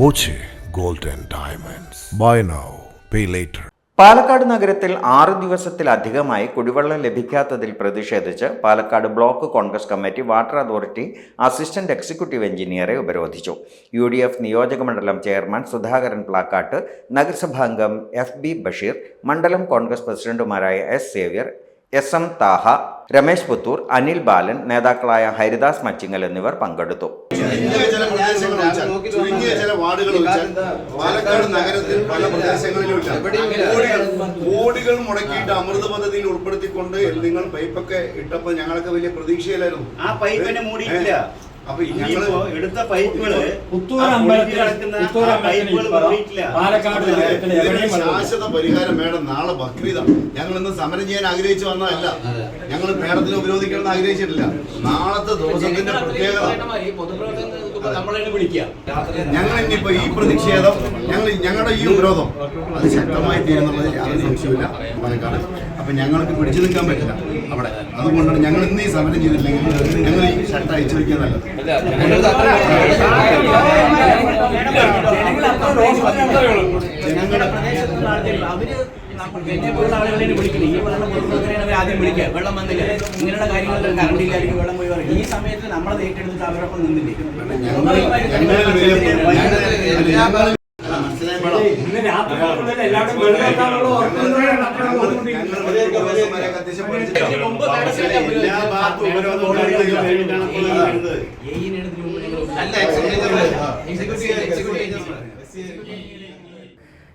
Boche golden diamonds. Buy now pay later. Palakkad നഗരത്തിൽ ആറ് ദിവസത്തിലധികമായി കുടിവെള്ളം ലഭിക്കാത്തതിൽ പ്രതിഷേധിച്ച് Palakkad block Congress committee water authority assistant executive എഞ്ചിനീയറെ ഉപരോധിച്ചു. യു ഡി എഫ് നിയോജകമണ്ഡലം ചെയർമാൻ സുധാകരൻ പ്ലാക്കാട്ട് നഗരസഭാംഗം എഫ് ബി ബഷീർ മണ്ഡലം കോൺഗ്രസ് പ്രസിഡന്റുമാരായ S Xavier S M Thaha Ramesh Puthur Anil Balan നേതാക്കളായ ഹരിദാസ് മച്ചിങ്ങൽ എന്നിവർ പങ്കെടുത്തു. ചുരുങ്ങിയ ചില പ്രദേശങ്ങൾ ഒഴിച്ചാൽ ചുരുങ്ങിയ ചില വാർഡുകൾ ഒഴിച്ചാൽ പാലക്കാട് നഗരത്തിൽ പല പ്രദേശങ്ങളിലും ഇല്ല. കോടികൾ കോടികൾ മുടക്കിയിട്ട് അമൃത പദ്ധതിയിൽ ഉൾപ്പെടുത്തിക്കൊണ്ട് നിങ്ങൾ പൈപ്പൊക്കെ ഇട്ടപ്പോൾ ഞങ്ങളൊക്കെ വലിയ പ്രതീക്ഷയിലായിരുന്നു. ആ പൈപ്പിനെ മൂടിയിട്ടില്ല. എടുത്ത പൈപ്പുകൾ പുത്തൂർ ആ അമ്പലത്തിൽ. ശാശ്വത പരിഹാരം വേണം നാളെ ഞങ്ങൾ ഇന്ന് സമരം ചെയ്യാൻ ആഗ്രഹിച്ചു വന്നതല്ല. ഞങ്ങൾ മേഡത്തിന് ഉപരോധിക്കണമെന്ന് ആഗ്രഹിച്ചിട്ടില്ല. നാളത്തെ ദിവസത്തിന്റെ പ്രത്യേകത. ഞങ്ങൾ ഇനിയിപ്പോ ഈ പ്രതിഷേധം ഞങ്ങൾ ഞങ്ങളുടെ ഈ ഉപരോധം അത് ശക്തമായി തീരുന്നുള്ളത് യാതൊരു സംശയമില്ല പാലക്കാട്. അപ്പൊ ഞങ്ങൾക്ക് പിടിച്ചു നിൽക്കാൻ പറ്റില്ല അവിടെ. അതുകൊണ്ടാണ് ഞങ്ങൾ ഇന്ന് ഈ സമരം ചെയ്തില്ലെങ്കിൽ ഞങ്ങൾ ഈ ഷർട്ട് അയച്ചു വയ്ക്കാൻ നല്ലത്. ആദ്യം വിളിക്കുക. വെള്ളം വന്നില്ല. ഇങ്ങനെയുള്ള കാര്യങ്ങളൊക്കെ കറണ്ട് ഇല്ലായിരിക്കും വെള്ളം പോയി പറയും. ഈ സമയത്ത് നമ്മളത് ഏറ്റെടുത്തിട്ട് അവരൊപ്പം നിന്നില്ലേ ഞങ്ങൾ ഞങ്ങൾ വലിയ- ഞങ്ങൾ ഇന്ന് രാത്രി എല്ലാവരും വെള്ളം എത്താനുള്ള ഉറപ്പുള്ളവരാണ്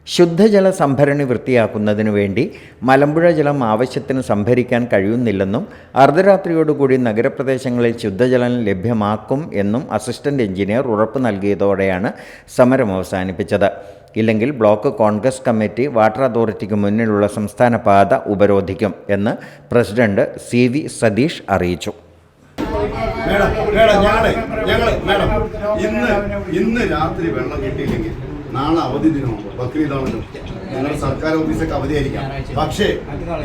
ശുദ്ധജല സംഭരണി വൃത്തിയാക്കുന്നതിനു വേണ്ടി മലമ്പുഴ ജലം ആവശ്യത്തിന് സംഭരിക്കാൻ കഴിയുന്നില്ലെന്നും അർദ്ധരാത്രിയോടുകൂടി നഗരപ്രദേശങ്ങളിൽ ശുദ്ധജലം ലഭ്യമാക്കും എന്നും അസിസ്റ്റന്റ് എഞ്ചിനീയർ ഉറപ്പ് നൽകിയതോടെയാണ് സമരം അവസാനിപ്പിച്ചത്. ഇല്ലെങ്കിൽ ബ്ലോക്ക് കോൺഗ്രസ് കമ്മിറ്റി വാട്ടർ അതോറിറ്റിക്ക് മുന്നിലുള്ള സംസ്ഥാന പാത ഉപരോധിക്കും എന്ന് പ്രസിഡന്റ് സി വി സതീഷ് അറിയിച്ചു. ഇന്ന് ഇന്ന് രാത്രി വെള്ളം കിട്ടിയില്ലെങ്കിൽ നാളെ അവധി ദിനമാണ് ബക്രീദാണല്ലോ. നിങ്ങളുടെ സർക്കാർ ഓഫീസൊക്കെ അവധിയായിരിക്കാം. പക്ഷേ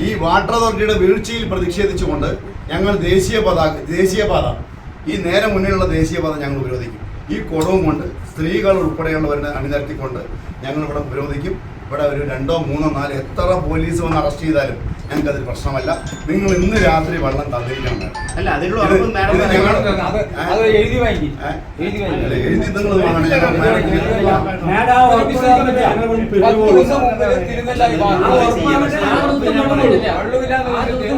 ഈ വാട്ടർ അതോറിറ്റിയുടെ വീഴ്ചയിൽ പ്രതിഷേധിച്ചുകൊണ്ട് ഞങ്ങൾ ദേശീയ പതാക ദേശീയപാത ഈ നേരെ മുന്നിലുള്ള ദേശീയപാത ഞങ്ങൾ ഉപരോധിക്കും. ഈ കുടവും കൊണ്ട് സ്ത്രീകൾ ഉൾപ്പെടെയുള്ളവരെ അണിനിരത്തിക്കൊണ്ട് ഞങ്ങൾ ഇവിടെ ഉപരോധിക്കും. ഇവിടെ ഒരു രണ്ടോ മൂന്നോ നാലോ എത്ര പോലീസ് വന്ന് അറസ്റ്റ് ചെയ്താലും ഞങ്ങൾക്ക് അതൊരു പ്രശ്നമല്ല. നിങ്ങൾ ഇന്ന് രാത്രി വെള്ളം തന്നിരിക്കണം എഴുതി നിങ്ങൾ